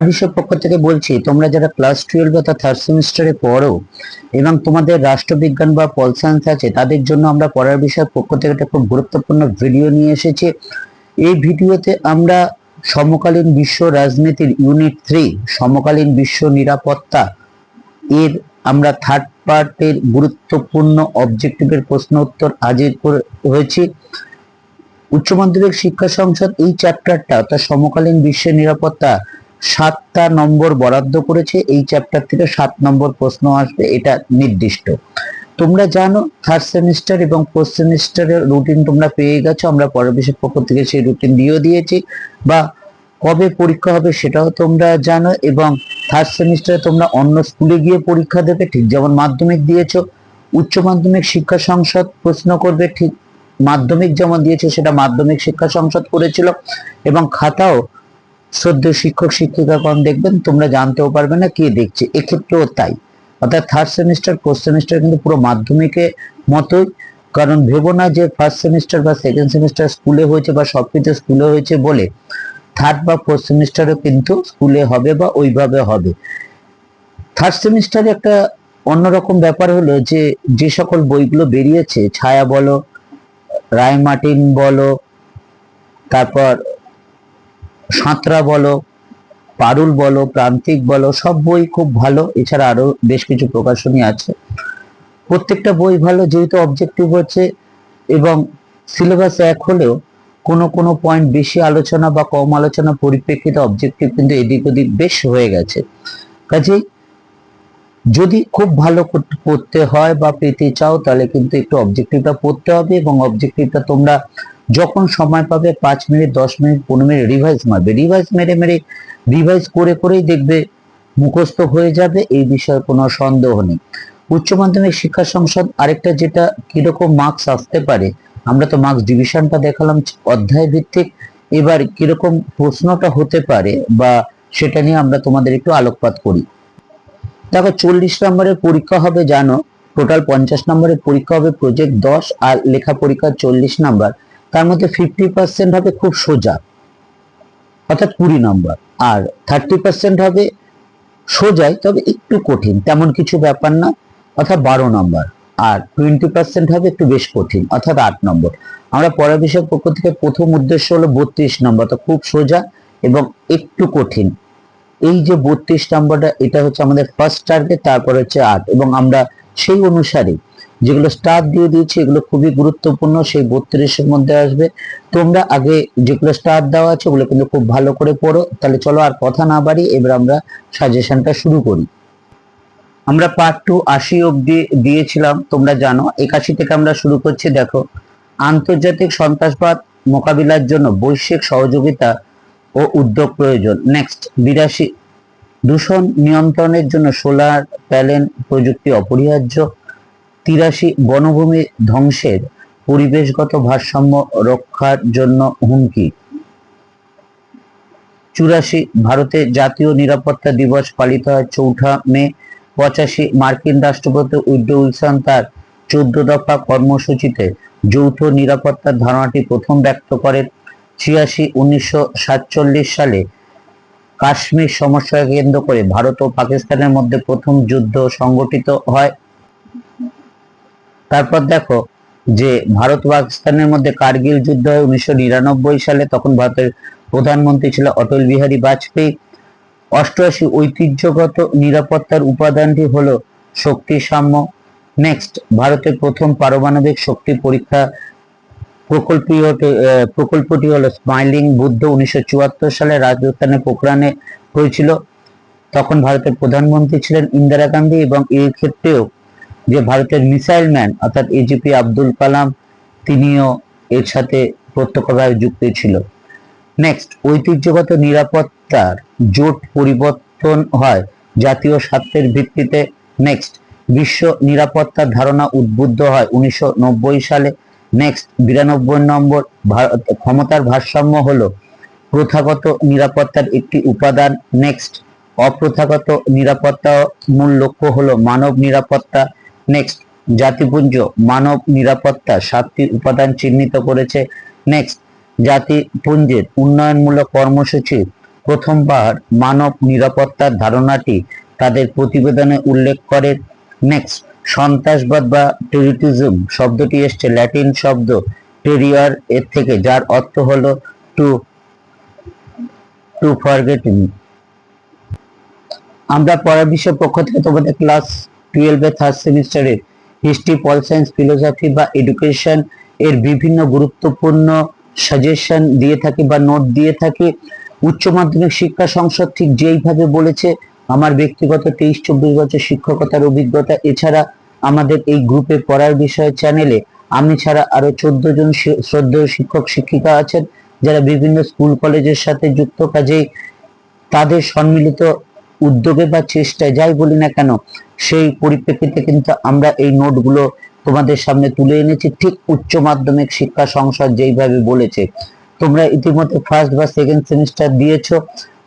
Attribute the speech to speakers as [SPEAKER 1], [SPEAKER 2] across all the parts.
[SPEAKER 1] বিষয়ের পক্ষ থেকে বলছি, তোমরা যারা ক্লাস টুয়েলভ বা থার্ড সেমিস্টারে পড়ো এবং তোমাদের রাষ্ট্রবিজ্ঞান বা পল সায়েন্স আছে, তাদের জন্য আমরা পড়ার বিষয়ের পক্ষ থেকে একটা খুব গুরুত্বপূর্ণ ভিডিও নিয়ে এসেছি। এই ভিডিওতে আমরা সমকালীন বিশ্ব রাজনীতির ইউনিট থ্রি সমকালীন বিশ্ব নিরাপত্তা, এর আমরা থার্ড পার্টের গুরুত্বপূর্ণ অবজেক্টিভের প্রশ্ন উত্তর হাজির করে হয়েছি। উচ্চ মাধ্যমিক শিক্ষা সংসদ এই চ্যাপ্টারটা অর্থাৎ সমকালীন বিশ্বের নিরাপত্তা সাতটা নম্বর বরাদ্দ করেছে, এই চ্যাপ্টার থেকে সাত নম্বর প্রশ্ন আসবে, এটা নির্দিষ্ট। তোমরা জানো থার্ড সেমিস্টার এবং ফোর্থ সেমিস্টারের রুটিন তোমরা পেয়ে গেছো, আমরা পরের বিষয়ের পক্ষ থেকে সেই রুটিন দিয়েও দিয়েছি, বা কবে পরীক্ষা হবে সেটাও তোমরা জানো, এবং থার্ড সেমিস্টারে তোমরা অন্য স্কুলে গিয়ে পরীক্ষা দেবে, ঠিক যেমন মাধ্যমিক দিয়েছ, উচ্চ মাধ্যমিক শিক্ষা সংসদ প্রশ্ন করবে, ঠিক মাধ্যমিক যেমন দিয়েছে, সেটা মাধ্যমিক শিক্ষা সংসদ করেছিল, এবং খাতাও সদ্য শিক্ষক শিক্ষিকাগণ দেখবেন, তোমরা জানতেও পারবে না কে দেখছে। এক্ষেত্রেও তাই। অর্থাৎ থার্ড সেমিস্টার ফোর্থ সেমিস্টার কিন্তু পুরো মাধ্যমিকের মতোই। কারণ ভেবো না যে ফার্স্ট সেমিস্টার বা সেকেন্ড সেমিস্টার স্কুলে হয়েছে বা সবকিছু স্কুলে হয়েছে বলে থার্ড বা ফোর্থ সেমিস্টারও কিন্তু স্কুলে হবে বা ওইভাবে হবে। থার্ড সেমিস্টারে একটা অন্যরকম ব্যাপার হলো যে যে সকল বইগুলো বেরিয়েছে, ছায়া বলো, রায় মার্টিন বলো, তারপর সাঁতরা বলো, পারুল বলো, প্রান্তিক বলো, সব বই খুব ভালো। এছাড়া আরও বেশ কিছু প্রকাশনী আছে। প্রত্যেকটা বই ভালো, যেহেতু অবজেক্টিভ হচ্ছে এবং সিলেবাস এক হলেও কোনো কোনো পয়েন্ট বেশি আলোচনা বা কম আলোচনা পরিপ্রেক্ষিতে অবজেক্টিভ কিন্তু এদিক ওদিক বেশ হয়ে গেছে। কাজেই যদি খুব ভালো পড়তে হয় বা পেতে চাও, তাহলে কিন্তু একটু অবজেক্টিভটা পড়তে হবে এবং অবজেক্টিভটা তোমরা যখন সময় পাবে পাঁচ মিনিট, দশ মিনিট, পনেরো মিনিট রিভাইজ মারবে। রিভাইজ মেরে মেরে রিভাইজ করে করেই দেখবে মুখস্থ হয়ে যাবে, এই বিষয়ে কোনো সন্দেহ নেই। উচ্চ মাধ্যমিক শিক্ষা সংসদ আরেকটা যেটা কীরকম মার্কস আসতে পারে, আমরা তো মার্কস ডিভিশনটা দেখালাম অধ্যায় ভিত্তিক। এবার কীরকম প্রশ্নটা হতে পারে বা সেটা নিয়ে আমরা তোমাদের একটু আলোকপাত করি। দেখো, চল্লিশ নম্বরের পরীক্ষা হবে জানো টোটাল পঞ্চাশ নম্বরের পরীক্ষা হবে প্রজেক্ট দশ, আর লেখা পরীক্ষা চল্লিশ নাম্বার। তার মধ্যে ফিফটি পার্সেন্ট হবে খুব সোজা, অর্থাৎ কুড়ি নম্বর, আর থার্টি পার্সেন্ট হবে সোজাই, তবে একটু কঠিন, তেমন কিছু ব্যাপার না, অর্থাৎ বারো নম্বর, আর টোয়েন্টি পার্সেন্ট হবে একটু বেশ কঠিন, অর্থাৎ আট নম্বর। আমরা পড়া বিষয়ের পক্ষ থেকে প্রথম উদ্দেশ্য হলো বত্রিশ নম্বর, তো খুব সোজা এবং একটু কঠিন। এই যে বত্রিশ নম্বরটা, এটা হচ্ছে আমাদের ফার্স্ট টার্গেট তারপর হচ্ছে আট, এবং আমরা সেই অনুসারে যেগুলো স্টার দিয়ে দিয়েছি, এগুলো খুবই গুরুত্বপূর্ণ, সেই বত্রিশের মধ্যে আসবে। তোমরা আগে যেগুলো স্টার দেওয়া আছে, ওগুলো কিন্তু খুব ভালো করে পড়ো। তাহলে চলো আর কথা না বাড়ি এবার আমরা সাজেশনটা শুরু করি। আমরা পার্ট টু আশি অব্দি দিয়েছিলাম, তোমরা জানো। একাশি থেকে আমরা শুরু করছি, দেখো। আন্তর্জাতিক সন্ত্রাসবাদ মোকাবিলার জন্য বৈশ্বিক সহযোগিতা ও উদ্যোগ প্রয়োজন। নেক্সট বিরাশি। দূষণ নিয়ন্ত্রণের জন্য সোলার প্যানেল প্রযুক্তি অপরিহার্য। তিরাশি বনভূমি ধ্বংসের পরিবেশগত ভারসাম্য রক্ষার জন্য হুমকি। চুরাশি ভারতে জাতীয় নিরাপত্তা দিবস পালিত হয় চৌঠা মে। পঁচাশি মার্কিন রাষ্ট্রপতি উইড্রো উইলসন তার চোদ্দ দফা কর্মসূচিতে যৌথ নিরাপত্তার ধারণাটি প্রথম ব্যক্ত করেন। ছিয়াশি উনিশশো সালে কাশ্মীর সমস্যাকে কেন্দ্র করে ভারত ও পাকিস্তানের মধ্যে প্রথম যুদ্ধ সংগঠিত হয়। তারপর দেখো যে ভারত পাকিস্তানের মধ্যে কার্গিল যুদ্ধ হয় উনিশশো নিরানব্বই সালে তখন ভারতের প্রধানমন্ত্রী ছিল অটল বিহারী বাজপেয়ী। অষ্টআশি ঐতিহ্যগত নিরাপত্তার উপাদানটি হলো শক্তি সাম্য। নেক্সট ভারতের প্রথম পারমাণবিক শক্তি পরীক্ষা প্রকল্পটি আহ, প্রকল্পটি হলো স্মাইলিং বুদ্ধ উনিশশো চুয়াত্তর সালে রাজস্থানের পোখরানে হয়েছিল। তখন ভারতের প্রধানমন্ত্রী ছিলেন ইন্দিরা গান্ধী এবং এই ক্ষেত্রেও যে ভারতের মিসাইল ম্যান, অর্থাৎ এজিপি আব্দুল কালাম, তিনিও এর সাথে প্রত্যক্ষভাবে যুক্ত ছিল। নেক্সট ঐতিহ্যগত নিরাপত্তার জোট পরিবর্তন হয় জাতীয় স্বার্থের ভিত্তিতে। নেক্সট বিশ্ব নিরাপত্তার ধারণা উদ্বুদ্ধ হয় উনিশশো নব্বই সালে। নেক্সট বিরানব্বই নম্বর ক্ষমতার ভারসাম্য হলো প্রথাগত নিরাপত্তার একটি উপাদান। নেক্সট অপ্রথাগত নিরাপত্তা মূল লক্ষ্য হলো মানব নিরাপত্তা। নেক্সট জাতিপুঞ্জ, মানব নিরাপত্তা সাতটি উপাদান চিহ্নিত করেছে। নেক্সট জাতিপুঞ্জের উন্নয়নমূলক কর্মসূচি। প্রথমবার মানব নিরাপত্তার ধারণাটি তাদের প্রতিবেদনে উল্লেখ করে। নেক্সট সন্ত্রাসবাদ বা টেরিটিজম শব্দটি এসছে ল্যাটিন শব্দ, টেরিয়ার, এর থেকে যার অর্থ হলো টু টু ফরগেটিং আমরা পড়ার বিষয় পক্ষ থেকে তোমাদের ক্লাস টুয়েলভে থার্ড সেমিস্টারে হিস্ট্রি পল সায়েন্স ফিলোসফি বা এডুকেশন এর বিভিন্ন গুরুত্বপূর্ণ সাজেশন দিয়ে থাকি বা নোট দিয়ে থাকি। উচ্চ মাধ্যমিক শিক্ষা সংসদ ঠিক যেইভাবে বলেছে, আমার ব্যক্তিগত তেইশ চব্বিশ বছর শিক্ষকতার অভিজ্ঞতা। এছাড়া আমাদের এই গ্রুপে পড়ার বিষয় চ্যানেলে আমি ছাড়া আরও চোদ্দ জন শ্রদ্ধেয় শিক্ষক শিক্ষিকা আছেন, যারা বিভিন্ন স্কুল কলেজের সাথে যুক্ত। কাজেই তাদের সম্মিলিত উদ্যোগে বা চেষ্টায় যাই বলি না কেন, সেই পরিপ্রেক্ষিতে কিন্তু আমরা এই নোটগুলো তোমাদের সামনে তুলে এনেছি। ঠিক উচ্চ মাধ্যমিক শিক্ষা সংসদ যেইভাবে বলেছে, তোমরা ইতিমধ্যে ফার্স্ট বা সেকেন্ড সেমিস্টার দিয়েছ।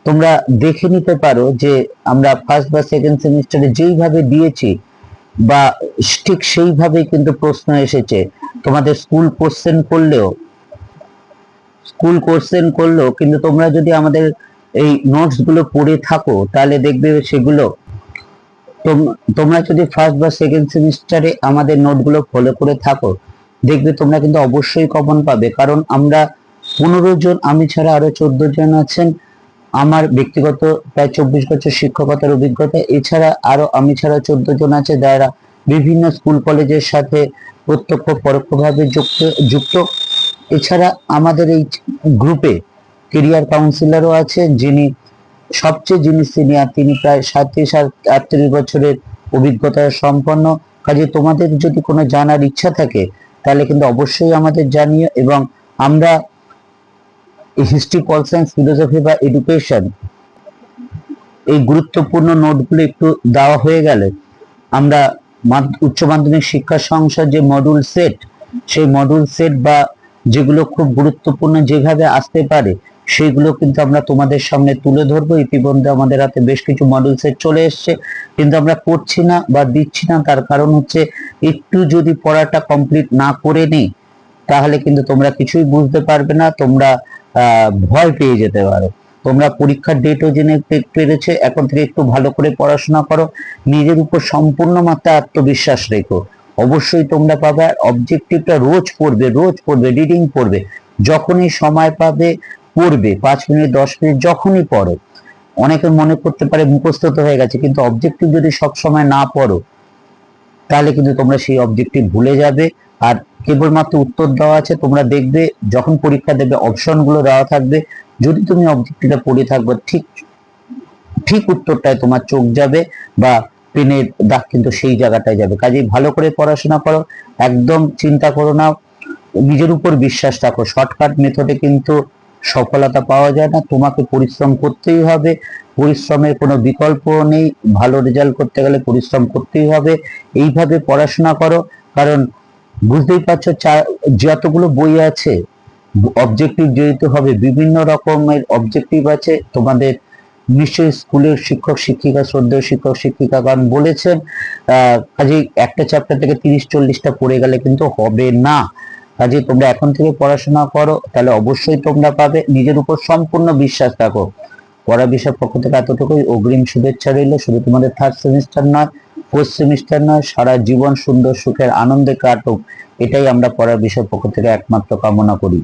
[SPEAKER 1] তোমরা দেখে নিতে পারো যে আমরা ফার্স্ট বা সেকেন্ড সেমিস্টারে যেইভাবে দিয়েছি বা ঠিক সেইভাবেই কিন্তু প্রশ্ন এসেছে। তোমাদের স্কুল কোশ্চেন করলেও স্কুল কোশ্চেন করলেও কিন্তু তোমরা যদি আমাদের এই নোটসগুলো পড়ে থাকো, তাহলে দেখবে সেগুলো তোম- তোমরা যদি ফার্স্ট বা সেকেন্ড সেমিস্টারে আমাদের নোটগুলো ফলো করে থাকো, দেখবে তোমরা কিন্তু অবশ্যই কমন পাবে। কারণ আমরা পনেরো জন, আমি ছাড়া আরও চোদ্দ জন আছেন, আমার ব্যক্তিগত প্রায় চব্বিশ বছর শিক্ষকতার অভিজ্ঞতা, এছাড়া আরও আমি ছাড়া চোদ্দ জন আছে যারা বিভিন্ন স্কুল কলেজের সাথে প্রত্যক্ষ পরোক্ষভাবে যুক্ত যুক্ত। এছাড়া আমাদের এই গ্রুপে কেরিয়ার কাউন্সিলরও আছে, যিনি সবচেয়ে যিনি সিনিয়র তিনি প্রায় সাঁত্রিশ আর আটত্রিশ বছরের অভিজ্ঞতা সম্পন্ন। কাজে তোমাদের যদি কোনো জানার ইচ্ছা থাকে, তাহলে কিন্তু অবশ্যই আমাদের জানিও এবং আমরা হিস্ট্রি পল সায়েন্স ফিলোসফি বা এডুকেশন এই গুরুত্বপূর্ণ নোটগুলো একটু দেওয়া হয়ে গেলে, আমরা উচ্চ মাধ্যমিক শিক্ষা সংসদ যে মডিউল সেট সেই মডিউল সেট বা যেগুলো খুব গুরুত্বপূর্ণ যেভাবে আসতে পারে সেগুলো কিন্তু আমরা তোমাদের সামনে তুলে ধরবো। ইতিমধ্যে আমাদের হাতে বেশ কিছু মডিউল সেট চলে এসছে। কিন্তু আমরা করছি না বা দিচ্ছি না, তার কারণ হচ্ছে একটু যদি পড়াটা কমপ্লিট না করে নেই, তাহলে কিন্তু তোমরা কিছুই বুঝতে পারবে না, তোমরা ভয় পেয়ে যেতে পারো। তোমরা পরীক্ষার ডেটও জেনে পেরেছে, এখন থেকে একটু ভালো করে পড়াশোনা করো। নিজের উপর সম্পূর্ণ মাত্রা আত্মবিশ্বাস রেখো। অবশ্যই তোমরা পাবে অবজেক্টিভটা রোজ পড়বে রোজ পড়বে রিডিং পড়বে। যখনই সময় পাবে পড়বে পাঁচ মিনিট, দশ মিনিট, যখনই পড়ো। অনেকে মনে করতে পারে মুখস্থ হয়ে গেছে, কিন্তু অবজেক্টিভ যদি সব সময় না পড়ো, তাহলে কিন্তু তোমরা সেই অবজেক্টিভ ভুলে যাবে। আর কেবলমাত্র উত্তর দেওয়া আছে, তোমরা দেখবে, যখন পরীক্ষা দেবে অপশনগুলো দেওয়া থাকবে। যদি তুমি অবজেক্টিভটা পড়ে থাকবে, ঠিক ঠিক উত্তরটায় তোমার চোখ যাবে বা পেনের দাগ কিন্তু সেই জায়গাটায় যাবে। কাজেই ভালো করে পড়াশোনা করো, একদম চিন্তা করো না, নিজের উপর বিশ্বাস রাখো। শর্টকাট মেথডে কিন্তু সফলতা পাওয়া যায় না, তোমাকে পরিশ্রম করতেই হবে। পরিশ্রমের কোনো বিকল্প নেই, ভালো রেজাল্ট করতে গেলে পরিশ্রম করতেই হবে। এইভাবে পড়াশোনা করো, কারণ বুঝতেই পারছ যতগুলো বই আছে অবজেক্টিভ যেহেতু হবে, বিভিন্ন রকমের অবজেক্টিভ আছে। তোমাদের নিশ্চয়ই স্কুলের শিক্ষক, শিক্ষিকা, শ্রদ্ধেয় শিক্ষক, শিক্ষিকাগণ বলেছেন, আহ, কাজেই একটা চ্যাপ্টার থেকে তিরিশ, চল্লিশটা পড়ে গেলে কিন্তু হবে না। কাজে তোমরা এখন থেকে পড়াশোনা করো, তাহলে অবশ্যই তোমরা পাবে। নিজের উপর সম্পূর্ণ বিশ্বাস রাখো। পড়া বিষয় পক্ষ থেকে এতটুকুই। অগ্রিম শুভেচ্ছা রইল। শুধু তোমাদের থার্ড সেমিস্টার নয় ফোর্থ সেমিস্টার নয়, সারা জীবন সুন্দর সুখের আনন্দে কাটুক। এটাই আমরা পড়ার বিষয় পক্ষ থেকে একমাত্র কামনা করি।